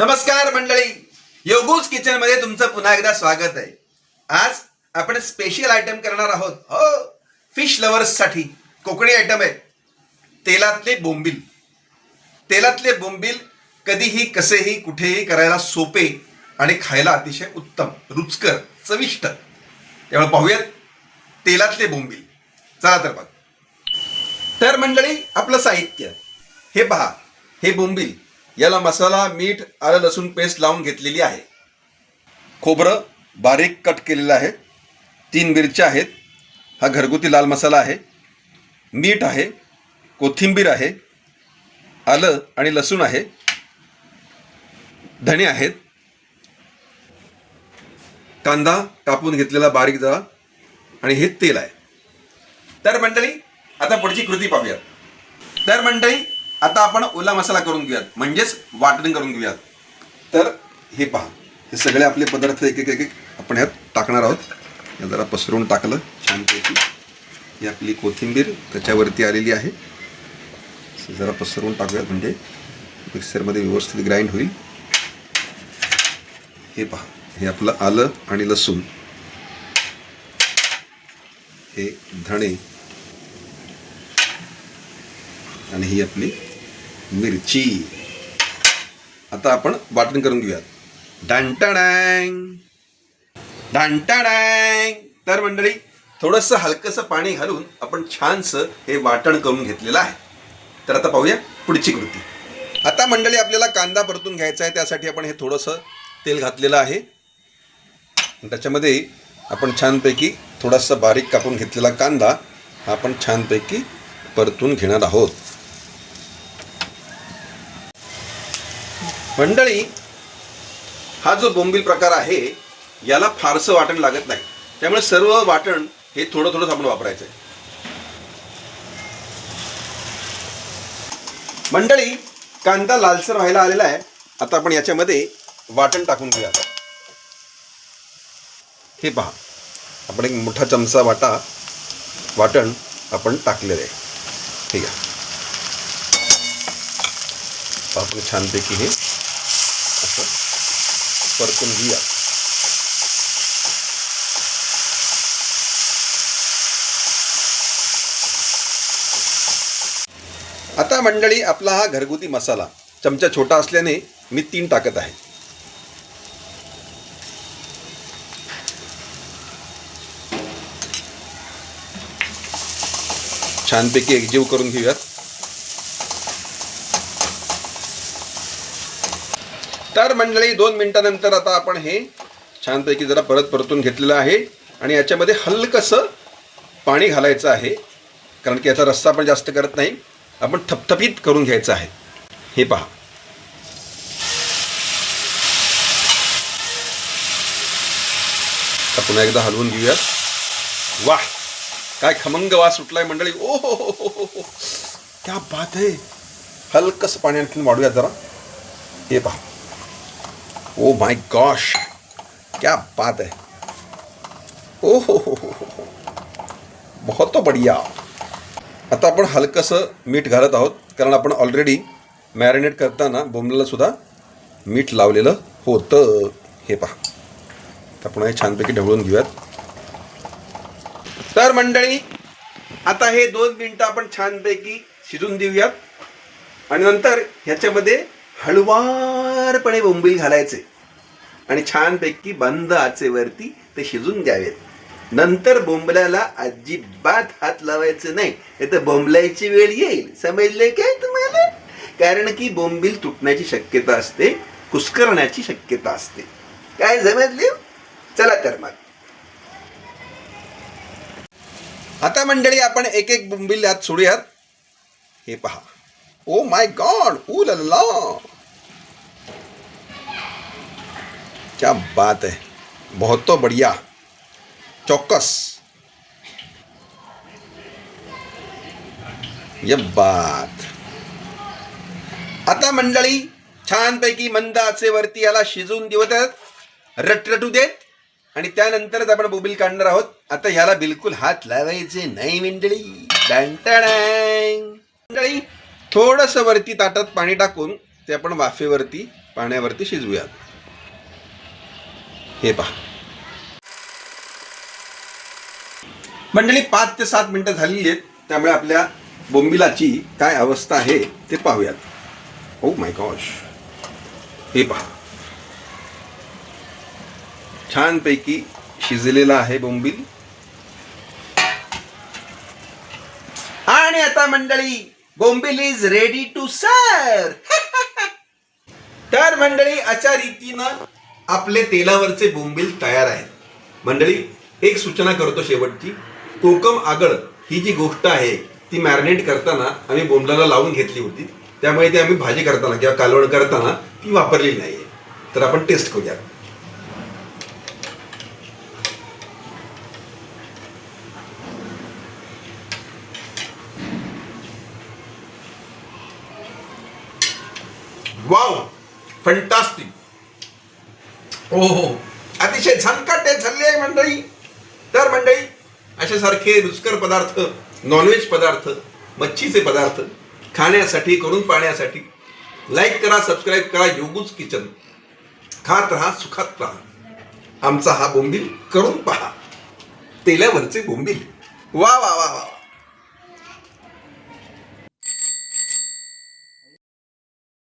नमस्कार मंडळी. योगूज किचनमध्ये तुमचं पुन्हा एकदा स्वागत आहे. आज आपण स्पेशल आयटम करणार आहोत. हो फिश लवर्ससाठी कोकणी आयटम आहे. तेलातले बोंबील. तेलातले बोंबील कधीही कसेही कुठेही करायला सोपे आणि खायला अतिशय उत्तम रुचकर चविष्ट. त्यामुळे पाहूयात तेलातले बोंबील. चला तर बघ. तर मंडळी आपलं साहित्य. हे पहा हे बोंबील. याला मसाला मीठ आलं लसूण पेस्ट लावून घेतलेली आहे. खोबरं बारीक कट केलेलं आहे. तीन मिरच्या आहेत. हा घरगुती लाल मसाला आहे. मीठ आहे. कोथिंबीर आहे. आलं आणि लसूण आहे. धणे आहेत. कांदा कापून घेतलेला बारीक जरा आणि हे तेल आहे. तर मंडळी आता पुढची कृती पाहूया तर मंडळी आता आपण ओला मसाला करून घेऊयात. म्हणजेच वाटण करून घेऊयात. तर हे पहा हे सगळे आपले पदार्थ एक एक एक एक आपण ह्यात टाकणार आहोत. हे जरा पसरवून टाकलं छानपैकी. ही आपली कोथिंबीर त्याच्यावरती आलेली आहे. जरा पसरवून टाकूयात म्हणजे मिक्सरमध्ये व्यवस्थित ग्राइंड होईल. हे पहा हे आपलं आलं आणि लसूण. हे धणे. आणि ही आपली मिरची. आता आपण वाटण करून घेऊयात. डांटाडँग. डांटाडँग. तर मंडळी थोडंसं हलकंसं पाणी घालून आपण छानसं हे वाटण करून घेतलेलं आहे. तर आता पाहूया पुढची कृती. आता मंडळी आपल्याला कांदा परतून घ्यायचा आहे त्यासाठी आपण हे थोडंसं तेल घातलेलं आहे. त्याच्यामध्ये आपण छानपैकी थोडासा बारीक कापून घेतलेला कांदा हा आपण छानपैकी परतून घेणार आहोत. मंडळी हा जो बोंबील प्रकार आहे याला फारसं वाटण लागत नाही. त्यामुळे सर्व वाटण हे थोडं थोडंच आपण वापरायचं आहे. मंडळी कांदा लालसर व्हायला आलेला आहे. आता आपण याच्यामध्ये वाटण टाकून घेऊया. हे पहा. आपण एक मोठा चमचा वाटा वाटण आपण टाकलेलं आहे. ठीक आहे. आपण छानपैकी हे परतून घेऊया. आता मंडळी आपला हा घरगुती मसाला चमचा छोटा असल्याने मी तीन टाकत आहे. छानपैकी एकजीव करून घेऊयात. तर मंडळी दोन मिनिटानंतर आता आपण हे छानपैकी जरा परत परतून घेतलेलं आहे आणि याच्यामध्ये हलकंसं पाणी घालायचं आहे कारण की याचा रस्सा आपण जास्त करत नाही. आपण थपथपीत करून घ्यायचं आहे. हे पहा. पुन्हा एकदा हलवून घेऊयात. वाह! काय खमंग वास सुटलाय मंडळी. ओ हो हो हो हो हो. क्या बात आहे. हलकंसं पाणी आणखीन वाढूया जरा. हे पहा. ओ माय गॉश क्या बात है। ओ हो हो हो बहुत बढ़िया। आता आपण हलकंसं मीठ घालत आहोत कारण आपण ऑलरेडी मॅरिनेट करताना बोंबलाला सुद्धा मीठ लावलेलं होतं. हे पहा. तर आपण हे छानपैकी ढवळून घेऊयात. तर मंडळी आता हे दोन मिनटं आपण छानपैकी शिजून देऊयात. आणि नंतर ह्याच्यामध्ये सुंदरपणे बोंबील घालायचे. आणि छानपैकी बंद आचेवरती ते शिजून द्यावेत नंतर बोंबल्याला अजिबात हात लावायचं नाही. तर बोंबलायची वेळ येईल. समजले काय तुम्हाला? कारण की बोंबील तुटण्याची शक्यता असते कुस्करण्याची शक्यता असते. काय समजले? चला तर मग. आता मंडळी आपण एक एक बोंबील आत सोडूयात. हे पहा. ओ माय गॉड ऊ लल्ला क्या बात है। बहुत तो बढ़िया। चौकस। ये बात। आता मंडळी छानपैकी मंद आचेवरती याला शिजवून देवतात रटरटू देत आणि त्यानंतरच आपण बोबील काढणार आहोत. आता ह्याला बिलकुल हात लावायचे नाही मंडळी. मंडळी थोडंसं वरती ताटात पाणी टाकून ते आपण वाफेवरती पाण्यावरती शिजवूयात. हे पहा. मंडळी पाच ते सात मिनटं झालेली आहेत. त्यामुळे आपल्या बोंबिलाची काय अवस्था आहे ते पाहूयात. ओ माय गॉश हे पहा. छानपैकी शिजलेला आहे बोंबील. आणि आता मंडळी बोंबील इज रेडी टू सर तर मंडळी अशा रीतीनं आपले तेलावरचे बोंबील तयार आहेत. मंडळी एक सूचना करतो शेवटची. कोकम आगळ ही जी गोष्ट आहे ती मॅरिनेट करताना आम्ही बोंबलाला लावून घेतली होती. त्यामुळे ती आम्ही भाजी करताना किंवा कालवण करताना ती वापरलेली नाही तर आपण टेस्ट करूया वाव फंटास्टिक हो हो. अतिशय झणकाटे झाले आहे मंडळी. तर मंडळी अशा सारखे रुचकर पदार्थ नॉनव्हेज पदार्थ मच्छीचे पदार्थ खाण्यासाठी करून पाहण्यासाठी लाईक करा सबस्क्राईब करा योगूच किचन खात राहा सुखात राहा. आमचा हा बोंबील करून पहा. तेल्यावरचे बोंबील. वा वा वा वा.